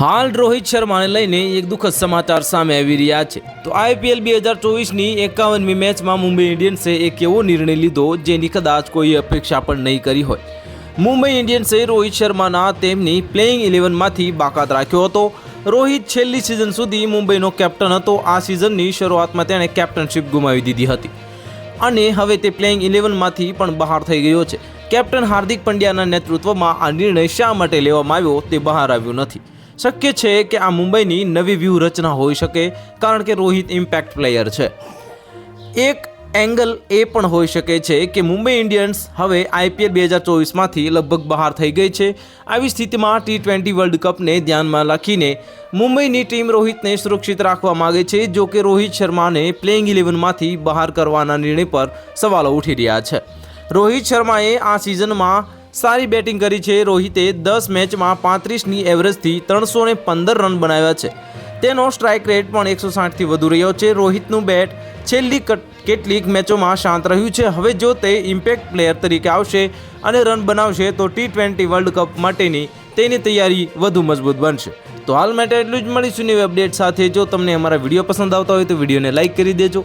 હાલ રોહિત શર્માને લઈને એક દુઃખદ સમાચાર સામે આવી રહ્યા છે. તો આઈપીએલ બે હજાર ચોવીસની એકાવનમી મેચમાં મુંબઈ ઇન્ડિયન્સે એક એવો નિર્ણય લીધો જેની કદાચ કોઈ અપેક્ષા પણ નહીં કરી હોય. મુંબઈ ઇન્ડિયન્સે રોહિત શર્માના તેમની પ્લેઇંગ ઇલેવનમાંથી બાકાત રાખ્યો હતો. રોહિત છેલ્લી સિઝન સુધી મુંબઈનો કેપ્ટન હતો. આ સિઝનની શરૂઆતમાં તેણે કેપ્ટનશિપ ગુમાવી દીધી હતી. અને હવે તે પ્લેઇંગ ઇલેવનમાંથી પણ બહાર થઈ ગયો છે. કેપ્ટન હાર્દિક પંડ્યાના નેતૃત્વમાં આ નિર્ણય શા માટે લેવામાં આવ્યો તે બહાર આવ્યું નથી. શક્ય છે કે આ મુંબઈની નવી વ્યૂહરચના હોઈ શકે, કારણ કે રોહિત ઇમ્પેક્ટ પ્લેયર છે. એક એંગલ એ પણ હોઈ શકે છે કે મુંબઈ ઇન્ડિયન્સ હવે આઈપીએલ બે હજાર ચોવીસમાંથી લગભગ બહાર થઈ ગઈ છે. આવી સ્થિતિમાં ટી ટ્વેન્ટી વર્લ્ડ કપને ધ્યાનમાં રાખીને મુંબઈની ટીમ રોહિતને સુરક્ષિત રાખવા માગે છે, જો કે રોહિત શર્માને પ્લેઇંગ ઇલેવનમાંથી બહાર કરવાના નિર્ણય પર સવાલો ઉઠી રહ્યા છે. રોહિત શર્માએ આ સિઝનમાં સારી બેટિંગ કરી છે રોહિતે દસ મેચમાં પાંત્રીસની એવરેજથી ત્રણસો ને પંદર રન બનાવ્યા છે. તેનો સ્ટ્રાઇક રેટ પણ એકસો સાઠથી વધુ રહ્યો છે. રોહિતનું બેટ છેલ્લી કટ- કેટલીક મેચોમાં શાંત રહ્યું છે. હવે જો તે ઇમ્પેક્ટ પ્લેયર તરીકે આવશે અને રન બનાવશે, તો ટી ટ્વેન્ટી વર્લ્ડ કપ માટેની તેની તૈયારી વધુ મજબૂત બનશે. તો હાલ માટે એટલું જ. મળીશું નવી અપડેટ સાથે. જો તમને અમારા વીડિયો પસંદ આવતા હોય તો વિડીયોને લાઇક કરી દેજો.